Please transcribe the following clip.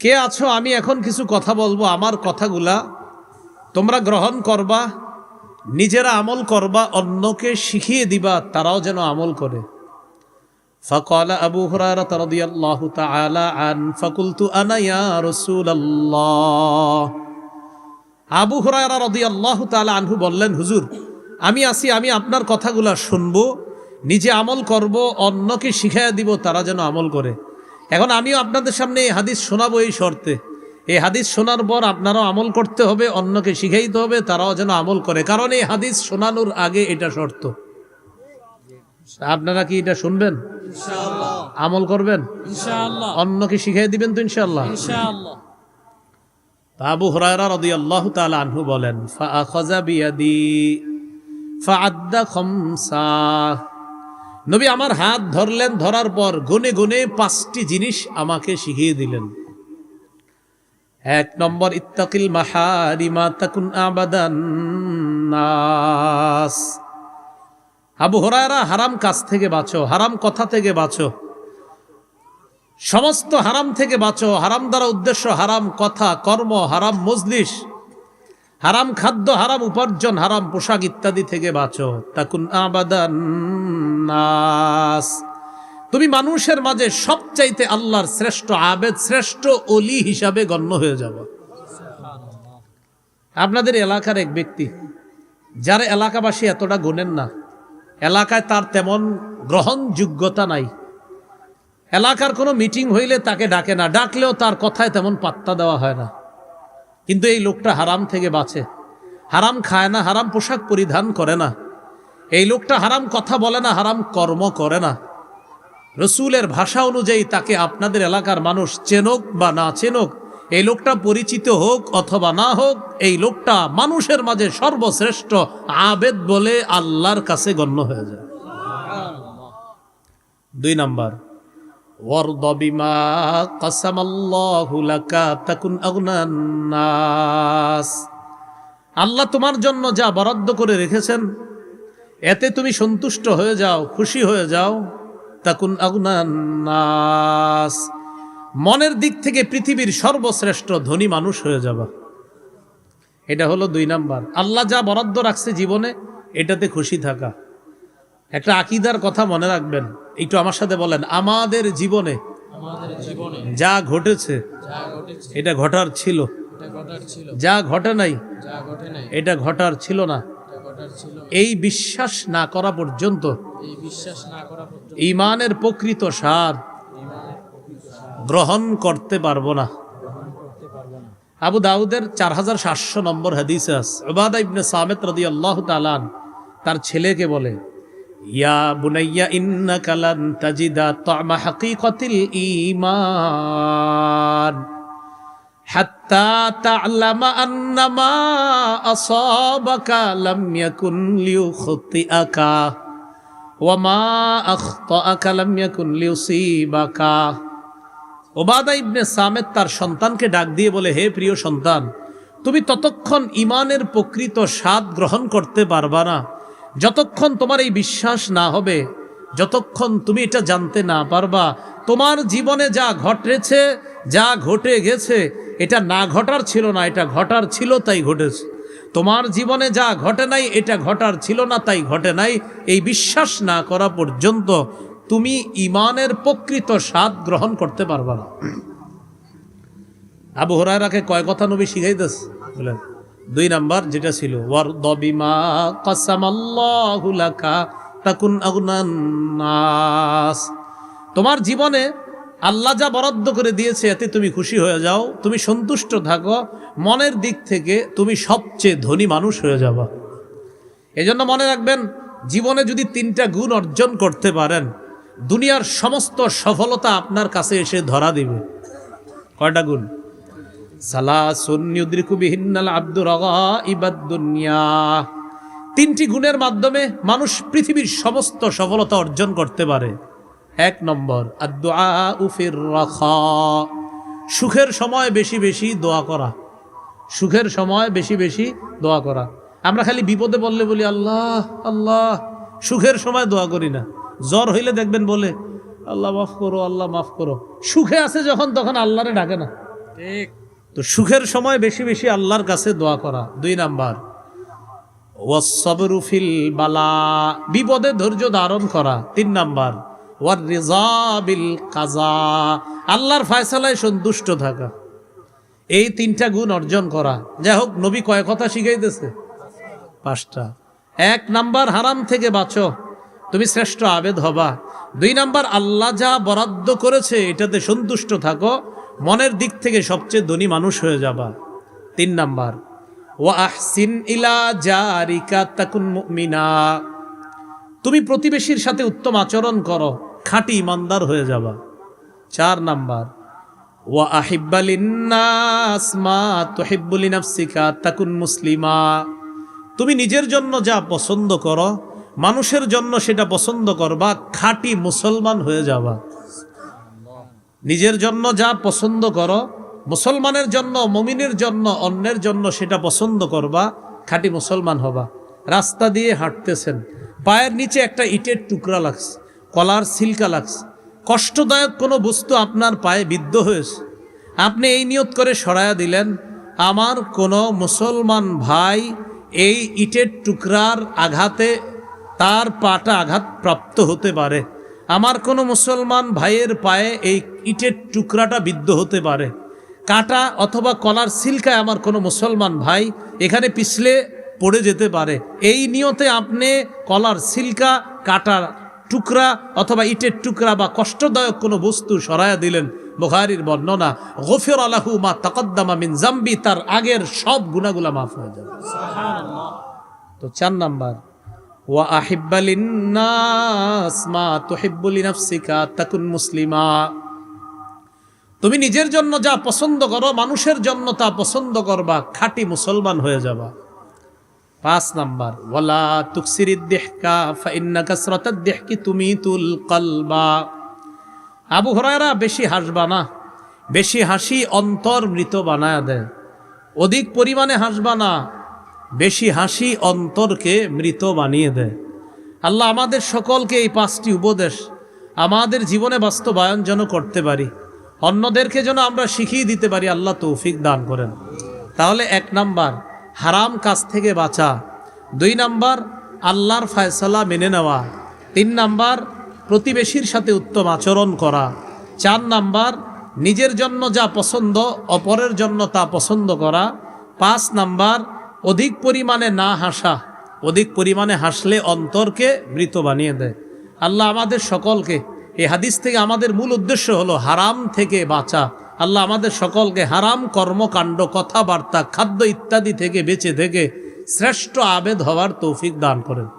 কে আছো আমি এখন কিছু কথা বলবো আমার কথাগুলা তোমরা গ্রহণ করবা নিজেরা আমল করবা অন্যকে শিখিয়ে দিবা তারাও যেন আমল করে فقال أبو هريرة رضي الله تعالى عنه فقلت أنا يا رسول الله আবু হুরায়রা রদি আল্লাহ তালা আনহু বললেন হুজুর আমি আসি আমি আপনার কথাগুলা শুনবো নিজে আমল করব অন্যকে শিখাইয়া দিব তারা যেন আমল করে এখন আমিও আপনাদের সামনে এই হাদিস শোনাবো এই শর্তে। এই হাদিস শোনার পর আপনারাও আমল করতে হবে অন্যকে শিখাইতে হবে তারাও যেন আমল করে। কারণ এই হাদিস শোনানোর আগে এটা শর্ত। আপনারা কি এটা শুনবেন? আমল করবেন? অন্যকে শিখাই দিবেন তো ইনশাল্লাহ আবু হুরায়রা রাদিয়াল্লাহু তাআলা আনহু বলেন ফাআখাযা বিয়াদি ফাআদ্দা খামসা। নবী আমার হাত ধরলেন, ধরার পর গুনে গুনে পাঁচটি জিনিস আমাকে শিখিয়ে দিলেন। এক নম্বর, ইত্তাকিল মাহারিমা তাকুন আবাদান আবু হুরায়রা, হারাম কাজ থেকে বাঁচো, হারাম কথা থেকে বাঁচো, সমস্ত হারাম থেকে বাঁচো, হারাম দ্বারা উদ্দেশ্য হারাম কথা, কর্ম হারাম, মজলিস হারাম খাদ্য, হারাম উপার্জন, হারাম পোশাক ইত্যাদি থেকে বাঁচো। তাকুন আবাদান নাস। তুমি মানুষের মাঝে সবচাইতে আল্লাহর শ্রেষ্ঠ আবেদ, শ্রেষ্ঠ অলি হিসাবে গণ্য হয়ে যাব। আপনাদের এলাকার এক ব্যক্তি, যার এলাকাবাসী এতটা গোনেন না, এলাকায় তার তেমন গ্রহণযোগ্যতা নাই। এলাকার কোনো মিটিং হইলে তাকে ডাকে না, ডাকলেও তার কথায় তেমন পাত্তা দেওয়া হয় না। কিন্তু এই লোকটা হারাম থেকে বাঁচে। হারাম খায় না, হারাম পোশাক পরিধান করে না। এই লোকটা হারাম কথা বলে না, হারাম কর্ম করে না। রসুলের ভাষা অনুযায়ী তাকে আপনাদের এলাকার মানুষ চেনক বা না চেনক, এই লোকটা পরিচিত হোক অথবা না হোক, এই লোকটা মানুষের মাঝে সর্বশ্রেষ্ঠ আবেদ বলে আল্লাহর কাছে গণ্য হয়ে যায়। দুই নাম্বার وارض بما قسم الله لك تكن أغنى الناس আল্লাহ তোমার জন্য যা বরাদ্দ করে রেখেছেন এতে তুমি সন্তুষ্ট হয়ে যাও খুশি হয়ে যাও তাকুন আগুনাস মনের দিক থেকে পৃথিবীর সর্বশ্রেষ্ঠ ধনী মানুষ হয়ে যাবা এটা হলো দুই নাম্বার আল্লাহ যা বরাদ্দ রাখছে জীবনে এটাতে খুশি থাকা একটা আকিদার কথা মনে রাখবেন। একটু আমার সাথে বলেন আমাদের জীবনে যা ঘটেছে এটা ঘটার ছিল। যা ঘটে নাই এটা ঘটার ছিল না। এই বিশ্বাস না করা পর্যন্ত ইমানের প্রকৃত সার গ্রহণ করতে পারব না। আবু দাউদের চার হাজার সাতশো নম্বর হাদিসে ওবাদা ইবনে সামেত রদি আল্লাহ তালান তার ছেলেকে বলে ইয়া বুনাইয়া ইন্না কালান তাজিদা তামা হাকিকতিল ঈমান। হাত্তা তা'লামা আন্নামা আসাবাকা লাম ইয়াকুন লিউখতিআকা, ওয়া মা আখতাআকা লাম ইয়াকুন লিউসিবাকা। ওবাদা ইবনে সামেদ তার সন্তানকে ডাক দিয়ে বলে, হে প্রিয় সন্তান, তুমি ততক্ষণ ইমানের প্রকৃত স্বাদ গ্রহণ করতে পারবা না। যতক্ষণ তোমার এই বিশ্বাস না হবে, যতক্ষণ তুমি এটা জানতে না পারবা, তোমার জীবনে যা ঘটেছে, যা ঘটে গেছে, এটা না ঘটার ছিল না, এটা ঘটার ছিল, তাই ঘটেছে। তোমার জীবনে যা ঘটে নাই, এটা ঘটার ছিল না, তাই ঘটে নাই। এই বিশ্বাস না করা পর্যন্ত তুমি ইমানের প্রকৃত স্বাদ গ্রহণ করতে পারবা না। আবু হরাইরাকে কয় কথা নবী শিখাইতেস বলেন। দুই নাম্বার যেটা ছিল ওয়ারদ বিমা কাসামাল্লাহু লাকা তাকুন আগুনান নাস। তোমার জীবনে আল্লাহ যা বরাদ্দ করে দিয়েছে, এতে তুমি খুশি হয়ে যাও, তুমি সন্তুষ্ট থাকো, মনের দিক থেকে তুমি সবচেয়ে ধনী মানুষ হয়ে যাবা। এজন্য মনে রাখবেন, জীবনে যদি তিনটা গুণ অর্জন করতে পারেন, দুনিয়ার সমস্ত সফলতা আপনার কাছে এসে ধরা দিবে। কয়টা গুণ? তিনটি গুণের মাধ্যমে মানুষ পৃথিবীর সমস্ত সফলতা অর্জন করতে পারে। এক নম্বর সুখের সময় বেশি বেশি দোয়া করা। সুখের সময় বেশি বেশি দোয়া করা। আমরা খালি বিপদে বললে বলি, আল্লাহ আল্লাহ। সুখের সময় দোয়া করি না। জ্বর হইলে দেখবেন বলে, আল্লাহ মাফ করো, আল্লাহ মাফ করো। সুখে আছে যখন, তখন আল্লাহরে ডাকে না। ঠিক। তো সুখের সময় বেশি বেশি আল্লাহর কাছে দোয়া করা। দুই নাম্বার ওয়াসবরুফিল বালা, বিপদে ধৈর্য ধারণ করা। তিন নাম্বার ওয়ার রিজাবিল কাজা, আল্লাহর ফায়সালায় সন্তুষ্ট থাকা। এই তিনটা গুণ অর্জন করা। যাই হোক, নবী কয় কথা শিখাইতেছে? পাঁচটা। এক নাম্বার, হারাম থেকে বাঁচো। তুমি শ্রেষ্ঠ আবেদ হবা। দুই নাম্বার, আল্লাহ যা বরাদ্দ করেছে, এটাতে সন্তুষ্ট থাকো। মনের দিক থেকে সবচেয়ে ধনী মানুষ হয়ে যাবা। তিন নাম্বার ও আহসিন ইলা জারিকা তাকুন মুমিনা। তুমি প্রতিবেশীর সাথে উত্তম আচরণ করো, খাঁটি ইমানদার হয়ে যাবা। চার নাম্বার, ওয়া আহিব্বালিন্নাস মা তাকুন মুসলিমা। তুমি নিজের জন্য যা পছন্দ করো, মানুষের জন্য সেটা পছন্দ করবা, খাঁটি মুসলমান হয়ে যাবা। নিজের জন্য যা পছন্দ করো, মুসলমানের জন্য, মমিনের জন্য, অন্যের জন্য সেটা পছন্দ করবা, খাঁটি মুসলমান হবা। রাস্তা দিয়ে হাঁটতেছেন, পায়ের নিচে একটা ইটের টুকরা লাগছে, কলার সিলকা লাগছে। কষ্টদায়ক কোনো বস্তু আপনার পায়ে বিদ্ধ হয়েছে। আপনি এই নিয়ত করে সরায়া দিলেন, আমার কোনো মুসলমান ভাই এই ইটের টুকরার আঘাতে তার পাটা আঘাত প্রাপ্ত হতে পারে। আমার কোনো মুসলমান ভাইয়ের পায়ে এই ইটের টুকরাটা বিদ্ধ হতে পারে। কাটা অথবা কলার সিলকায় আমার কোনো মুসলমান ভাই এখানে পিছলে পড়ে যেতে পারে। এই নিয়তে আপনি কলার সিলকা কাটার টুকরা অথবা ইটের টুকরা বা কষ্টদায়ক কোনো বস্তু সরায়া দিলেন বুখারির বর্ণনা গফির আলাহু মা তাকদ্দামা মিন জাম্বি তার আগের সব গুণাগুলা মাফ হয়ে যাবে। তো চার নাম্বার মা তাকুন তুমি নিজের জন্য যা পছন্দ করো, মানুষের জন্য তা পছন্দ করবা, খাঁটি মুসলমান হয়ে যাবা। পাঁচ নাম্বার, ওয়ালা তুকসিরিদ দেহকা তুমি তুল আবু হরায়রা বেশি হাসবা না, বেশি হাসি অন্তর মৃত বানায় দেয়। অধিক পরিমাণে হাসবা না বেশি হাসি অন্তরকে মৃত বানিয়ে দেয়। আল্লাহ আমাদের সকলকে এই পাঁচটি উপদেশ আমাদের জীবনে বাস্তবায়ন যেন করতে পারি। অন্যদেরকে যেন আমরা শিখিয়ে দিতে পারি, আল্লাহ তৌফিক দান করেন। তাহলে এক নাম্বার, হারাম কাজ থেকে বাঁচা। দুই নাম্বার, আল্লাহর ফায়সালা মেনে নেওয়া। তিন নাম্বার, প্রতিবেশীর সাথে উত্তম আচরণ করা। চার নাম্বার, নিজের জন্য যা পছন্দ, অপরের জন্য তা পছন্দ করা। পাঁচ নাম্বার অধিক পরিমাণে না হাসা, অধিক পরিমাণে হাসলে অন্তরকে মৃত বানিয়ে দেয়। আল্লাহ আমাদের সকলকে, এই হাদিস থেকে আমাদের মূল উদ্দেশ্য হলো হারাম থেকে বাঁচা। আল্লাহ আমাদের সকলকে হারাম কর্মকাণ্ড, কথাবার্তা, খাদ্য ইত্যাদি থেকে বেঁচে থেকে শ্রেষ্ঠ আবেদ হওয়ার তৌফিক দান করেন।